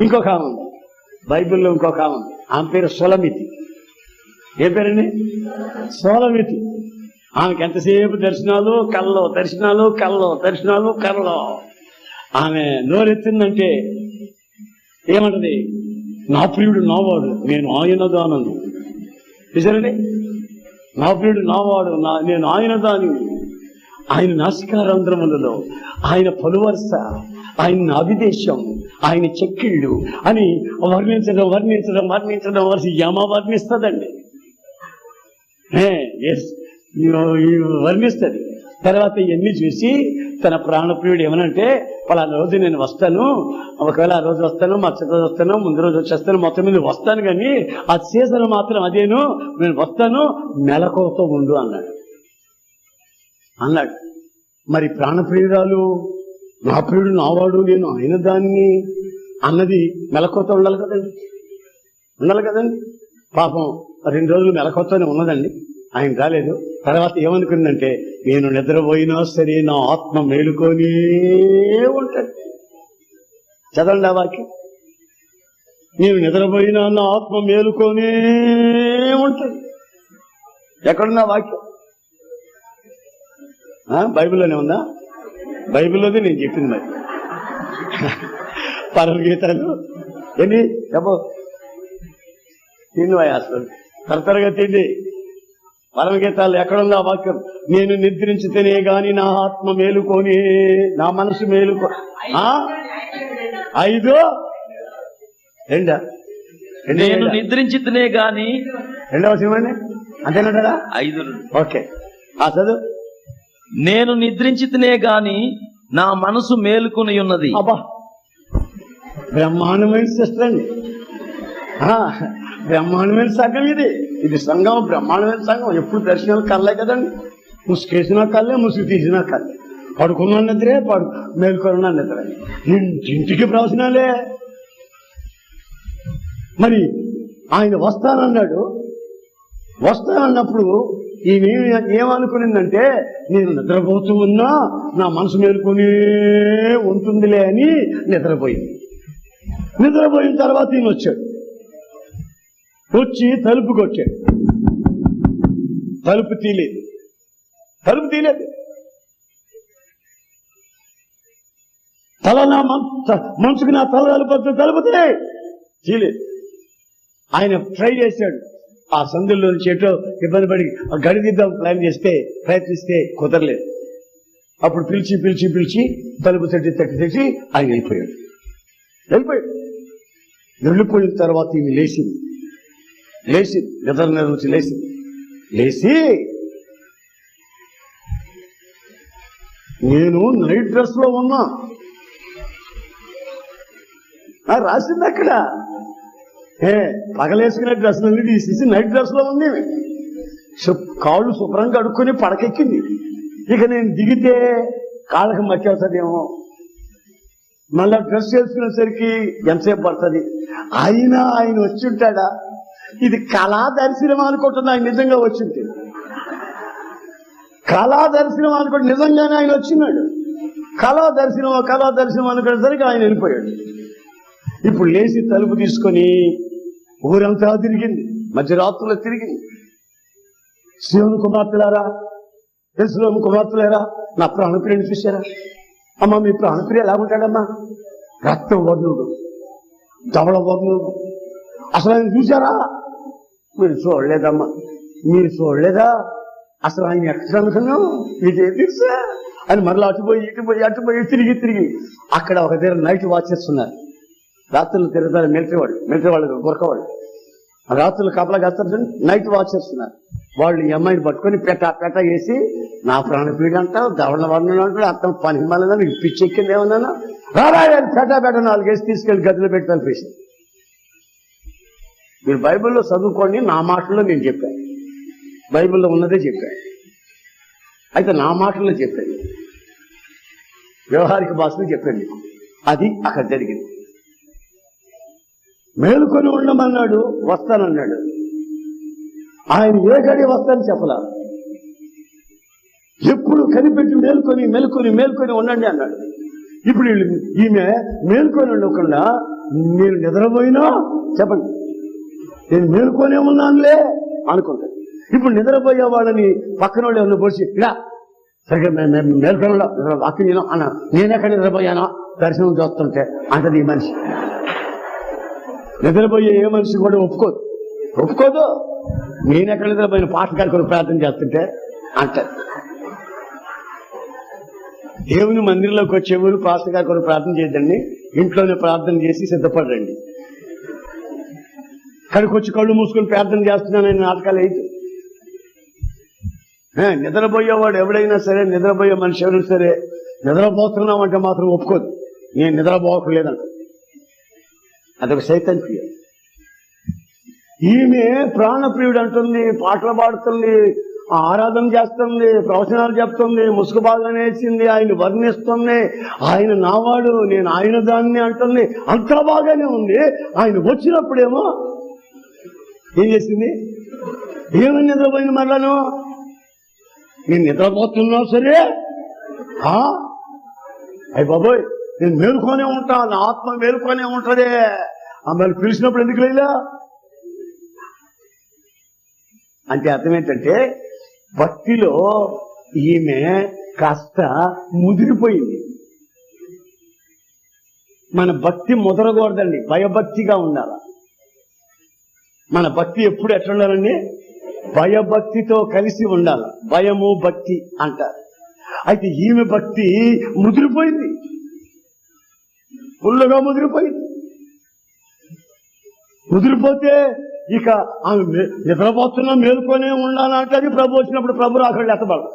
ఇంకొక ఆమె ఉంది. బైబిల్లో ఇంకొక ఆమె ఉంది. ఆమె పేరు సులమితి. ఏ పేరండి? సోలమితి. ఆమెకి ఎంతసేపు దర్శనాలు? కళ్ళలో దర్శనాలు కళ్ళలో దర్శనాలు కళ్ళలో ఆమె నోరెత్తిందంటే ఏమంటది? నా ప్రియుడు నావాడు నేను ఆయన దానను. చూసారండి నా ప్రియుడు నావాడు నా నేను ఆయన దాని ఆయన నాసికారంధ్రములలో ఆయన పలువరుస ఆయన నాభిదేశం ఆయన చెక్కిళ్ళు అని వర్ణించడం వర్ణించడం వర్ణించడం వరుస యమ వర్ణిస్తుందండి. ఎస్ వర్ణిస్తుంది. తర్వాత ఇవన్నీ చూసి తన ప్రాణప్రియుడు ఏమనంటే పలానా రోజు నేను వస్తాను ఒకవేళ ఆ రోజు వస్తాను మరుసటి రోజు వస్తాను ముందు రోజు వచ్చేస్తాను మొత్తం మీద వస్తాను కానీ ఆ సీజన్ మాత్రం అదేను నేను వస్తాను మెలకువతో ఉండు అన్నాడు. అన్నాడు. మరి ప్రాణప్రియురాలు నా ప్రియుడు నావాడు నేను ఆయన దాన్ని అన్నది మెలకువతో ఉండాలి కదండి. ఉండాలి కదండి. పాపం రెండు రోజులు మెలకువతోనే ఉన్నదండి. ఆయన రాలేదు. తర్వాత ఏమనుకుందంటే నేను నిద్రపోయినా సరే నా ఆత్మ మేలుకొని ఉంటాడు. చదవండి ఆ వాక్యం. నేను నిద్రపోయినా నా ఆత్మ మేలుకొనే ఉంటాడు. ఎక్కడున్నా వాక్యం? బైబిల్లోనే ఉందా? బైబిల్లోనే నేను చెప్పింది మరి. పరమగీతాలు. ఏంటి చెప్పు. తిండి హాస్పిటల్. తరతరగా తిండి. పరమగీతాలు ఎక్కడుందా వాక్యం? నేను నిద్రించితేనే గాని నా ఆత్మ మేలుకొని నా మనసు మేలుకో ఆ? ఐదు? రెండా? నేను? నిద్రించితేనే గాని రెండవ సినిమాని అంతేనంటారా? ఐదు ఓకే. ఆ చదువు? నేను నిద్రించితేనే గాని నా మనసు మేలుకొని ఉన్నది. అబ్బా! బ్రహ్మాండమైన సిస్టర్ అండి. ఆ, బ్రహ్మాండమైన సంఘం ఇది. ఇది సంఘం బ్రహ్మాండమైన సంఘం. ఎప్పుడు దర్శనాలు కళ్ళే కదండి. ముసుకేసిన కళ్ళే ముసుగు తీసినా కళ్ళే పడుకున్నా నిద్రే పడు మేల్కొన్న నిద్రే. ఇంటికి ప్రవచనాలే. మరి ఆయన వస్తానన్నాడు. వస్తానన్నప్పుడు ఈమె ఏమనుకునిందంటే నేను నిద్రపోతూ ఉన్నా నా మనసు మేలుకొని ఉంటుందిలే అని నిద్రపోయింది. నిద్రపోయిన తర్వాత ఈయన వచ్చాడు. వచ్చి తలుపు కొట్టాడు. తలుపు తీలేదు. తలుపు తీలేదు. తల నా మన్- మనసుకు నా తల తలుపు తలుపుతే తీలేదు. ఆయన ట్రై చేశాడు. ఆ సందుల్లో నుంచి ఎటో ఇబ్బంది పడి ఆ గడిదిద్దాం ప్లాన్ చేస్తే ప్రయత్నిస్తే కుదరలేదు. అప్పుడు పిలిచి పిలిచి పిలిచి తలుపు తట్టి తట్టి తెచ్చి ఆయన వెళ్ళిపోయాడు. వెళ్ళిపోయాడు. వెళ్ళిపోయిన తర్వాత ఈమె లేచింది. లేచింది నిద్ర నుంచి లేచింది. లేచి నేను నైట్ డ్రెస్లో ఉన్నా. ఆ, రాసింది అక్కడ. ఏ పగలేసుకునే డ్రెస్సులన్నీ తీసేసి నైట్ డ్రెస్సులో ఉంది కాళ్ళు శుభ్రంగా కడుక్కొని పడకెక్కింది. ఇక నేను దిగితే కాళ్ళకి మట్టి అవుతుందేమో మళ్ళా డ్రెస్ చేసుకునేసరికి ఎంతసేపు పడుతుంది? అయినా ఆయన వచ్చి ఉంటాడా ఇది కళా దర్శనం అనుకుంటున్నా ఆయన నిజంగా వచ్చింది కళా దర్శనం అనుకుంటే నిజంగానే ఆయన వచ్చినాడు. కళా దర్శనం కళా దర్శనం అనుకునేసరికి ఆయన వెళ్ళిపోయాడు. ఇప్పుడు లేచి తలుపు తీసుకొని ఊరంతా తిరిగింది మధ్యరాత్రులు తిరిగింది. శివుని కుమార్తెలారా తెలుసులోని కుమార్తెలారా నా ప్రాణప్రియని చూశారా? అమ్మ మీ ప్రాణప్రియ ఎలా ఉంటాడమ్మా రక్తం వర్ణుడు ధవళ వర్ణుడు. అసలు ఆయన చూశారా? మీరు చూడలేదమ్మా. మీరు చూడలేదా? అసలు ఆయన ఎక్కడ అనుకున్నాం మీకేం తెలుసా? అని మరలా అటుపోయి ఇటుపోయి అటుపోయి తిరిగి తిరిగి. అక్కడ ఒక దగ్గర నైట్ వాచ్ చేస్తున్నారు. రాత్రులు తిరుగుతారు మిలిటరీ వాళ్ళు. మిలిటరీ వాళ్ళు. గురకవాళ్ళు రాత్రులు కాపలా కాస్తారు నైట్ వాచ్ చేస్తున్నారు వాళ్ళు ఈ అమ్మాయిని పట్టుకొని పెట్ట పెట్ట వేసి నా ప్రాణపీడ అంటావు దవడ వర్ణం అంటాడు అర్థం పని మళ్ళీ పిచ్చి ఎక్కింది ఏమన్నా రారా పెట్ట పెట్ట నాలుగేసి తీసుకెళ్ళి గదిలో పెట్టి తనిపేసి మీరు బైబిల్లో చదువుకోండి నా మాటల్లో నేను చెప్పాను. బైబిల్లో ఉన్నదే చెప్పాను. అయితే నా మాటల్లో చెప్పాను. వ్యవహారిక భాషలో చెప్పాను మీకు. అది అక్కడ జరిగింది. మేలుకొని ఉండమన్నాడు వస్తానన్నాడు. ఆయన ఏ గడి వస్తాను చెప్పలా. ఎప్పుడు కనిపెట్టి మేల్కొని మేల్కొని మేల్కొని ఉండండి అన్నాడు. ఇప్పుడు ఈమె మేల్కొని ఉండకుండా నేను నిద్రపోయినా చెప్పండి. నేను మేలుకొనే ఉన్నానులే అనుకుంటాను ఇప్పుడు నిద్రపోయే వాళ్ళని పక్కన వాళ్ళు ఎవరిని పోసి ఇలా సరిగ్గా మేల్కొనలో వాక్యం నేను అన్న నేనెక్కడ నిద్రపోయానో దర్శనం చూస్తుంటే అంటది ఈ మనిషి. నిద్రపోయే ఏ మనిషి కూడా ఒప్పుకోదు. ఒప్పుకోదు. ఎక్కడ నిద్రపోయిన పాట కనుకొని ప్రార్థన చేస్తుంటే అంటారు. దేవుని మందిరంలోకి వచ్చేవారు ఊరు పాస్టర్ గారి కొరకు ప్రార్థన చేయదండి ఇంట్లోనే ప్రార్థన చేసి సిద్ధపడరండి కడికి వచ్చి కళ్ళు మూసుకొని ప్రార్థన చేస్తున్నానని నాటకాలు అయితే నిద్రపోయేవాడు ఎవడైనా సరే నిద్రపోయే మనిషి ఎవరైనా సరే నిద్రపోతున్నామంటే మాత్రం ఒప్పుకోదు. నేను నిద్రపోకలేదంట అదొక సైతం ఈమె ప్రాణప్రియుడు అంటుంది పాటలు పాడుతుంది ఆరాధన చేస్తుంది ప్రవచనాలు చెప్తుంది ముసుగు బాగా వేసింది ఆయన వర్ణిస్తుంది. ఆయన నావాడు నేను ఆయన దాన్ని అంటుంది. అంతా బాగానే ఉంది. ఆయన వచ్చినప్పుడేమో ఏం చేసింది? ఏమని నిద్రపోయింది మరలాను. నేను నిద్రపోతున్నా సరే ఆ? బాబోయ్ నేను మేలుకొనే ఉంటా నా ఆత్మ మేలుకొనే ఉంటదే. ఆ పిలిచినప్పుడు ఎందుకు లేదా అంటే అర్థం ఏంటంటే భక్తిలో ఈమె కాస్త ముదిరిపోయింది. మన భక్తి ముదరకూడదండి భయభక్తిగా ఉండాలి. మన భక్తి ఎప్పుడు ఎట్లా ఉండాలండి? భయభక్తితో కలిసి ఉండాలి. భయము భక్తి అంటారు. అయితే ఈమె భక్తి ముదిరిపోయింది. ఫుల్లుగా ముదిరిపోయింది. ముదిరిపోతే ఇక ఆమె నిద్రపోతున్నా మేలుకొనే ఉండాలంటే అది ప్రభు వచ్చినప్పుడు ప్రభు రాకళ్ళు ఎత్తబడదు